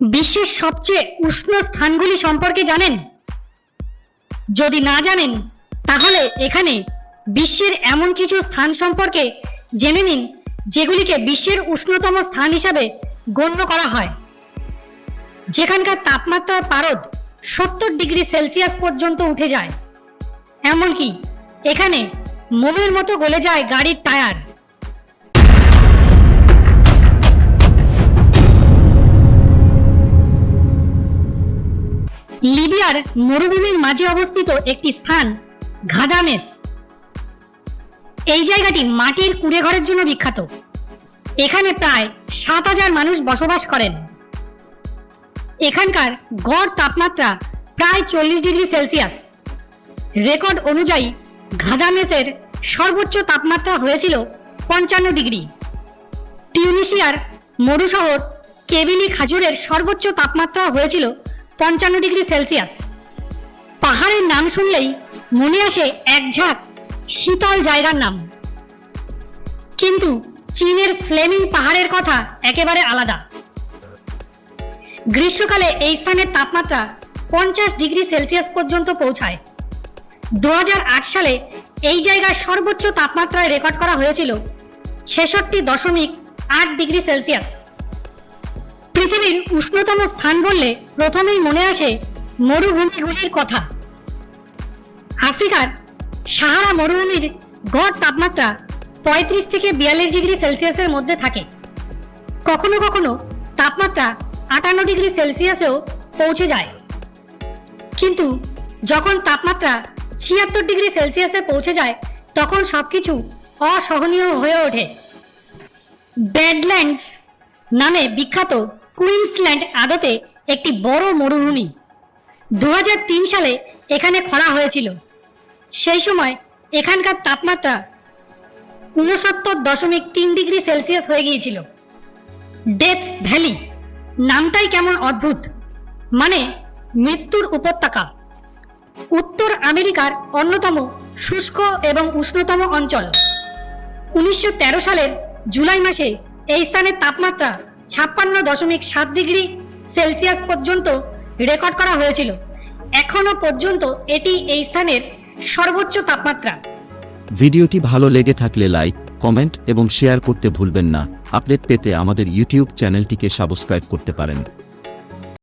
বিশ্বের সবচেয়ে উষ্ণ স্থানগুলি সম্পর্কে জানেন? যদি না জানেন, তাহলে এখানে বিশ্বের এমন কিছু স্থান সম্পর্কে জেনে নিন, যেগুলিকে বিশ্বের উষ্ণতম স্থান হিসাবে গণ্য করা হয়। যেখানকার তাপমাত্রার পারদ সত্তর ডিগ্রি সেলসিয়াস পর্যন্ত উঠে যায়। এমনকি এখানে মোমের মতো গলে যায় গাড়ির টায়ার। লিবিয়ার মরুভূমির মাঝে অবস্থিত একটি স্থান, ঘাদামেস। এই জায়গাটি মাটির কুড়ে ঘরের জন্য বিখ্যাত। এখানে প্রায় সাত হাজার মানুষ বসবাস করেন। এখানকার গড় তাপমাত্রা প্রায় চল্লিশ ডিগ্রি সেলসিয়াস। রেকর্ড অনুযায়ী ঘাদামেসের সর্বোচ্চ তাপমাত্রা হয়েছিল পঞ্চান্ন ডিগ্রি। টিউনিশিয়ার মরু শহর কেবিলি খাজুরের সর্বোচ্চ তাপমাত্রা হয়েছিল পঞ্চান্ন ডিগ্রি সেলসিয়াস। পাহাড়ের নাম শুনলেই মনে আসে এক ঝাঁক শীতল জায়গার নাম। কিন্তু চীনের ফ্লেমিং পাহাড়ের কথা একেবারে আলাদা। গ্রীষ্মকালে এই স্থানের তাপমাত্রা পঞ্চাশ ডিগ্রি সেলসিয়াস পর্যন্ত পৌঁছায়। দু হাজার আট সালে এই জায়গার সর্বোচ্চ তাপমাত্রায় রেকর্ড করা হয়েছিল ছেষট্টি দশমিক আট ডিগ্রি সেলসিয়াস। পৃথিবীর উষ্ণতম স্থান বললে প্রথমেই মনে আসে মরুভূমিগুলির কথা। আফ্রিকার সাহারা মরুভূমির গড় তাপমাত্রা পঁয়ত্রিশ থেকে বিয়াল্লিশ ডিগ্রি সেলসিয়াসের মধ্যে থাকে। কখনো কখনো তাপমাত্রা আটান্ন ডিগ্রি সেলসিয়াসেও পৌঁছে যায়। কিন্তু যখন তাপমাত্রা ছিয়াত্তর ডিগ্রি সেলসিয়াসে পৌঁছে যায়, তখন সবকিছু অসহনীয় হয়ে ওঠে। ব্যাডল্যান্ডস নামে বিখ্যাত কুইন্সল্যান্ড আদতে একটি বড় মরুভূমি। দু হাজার তিন সালে এখানে খরা হয়েছিল। সেই সময় এখানকার তাপমাত্রা উনসত্তর দশমিক তিন ডিগ্রি সেলসিয়াস হয়ে গিয়েছিল। ডেথ ভ্যালি নামটাই কেমন অদ্ভুত। মানে মৃত্যুর উপত্যকা। উত্তর আমেরিকার অন্যতম শুষ্ক এবং উষ্ণতম অঞ্চল। উনিশশো তেরো সালের জুলাই মাসে এই স্থানের তাপমাত্রা ছাপ্পান্ন দশমিক সাত ডিগ্রি সেলসিয়াস পর্যন্ত রেকর্ড করা হয়েছিল। এখনও পর্যন্ত এটি এই স্থানের সর্বোচ্চ তাপমাত্রা। ভিডিওটি ভালো লেগে থাকলে লাইক, কমেন্ট এবং শেয়ার করতে ভুলবেন না। আপডেট পেতে আমাদের ইউটিউব চ্যানেলটিকে সাবস্ক্রাইব করতে পারেন।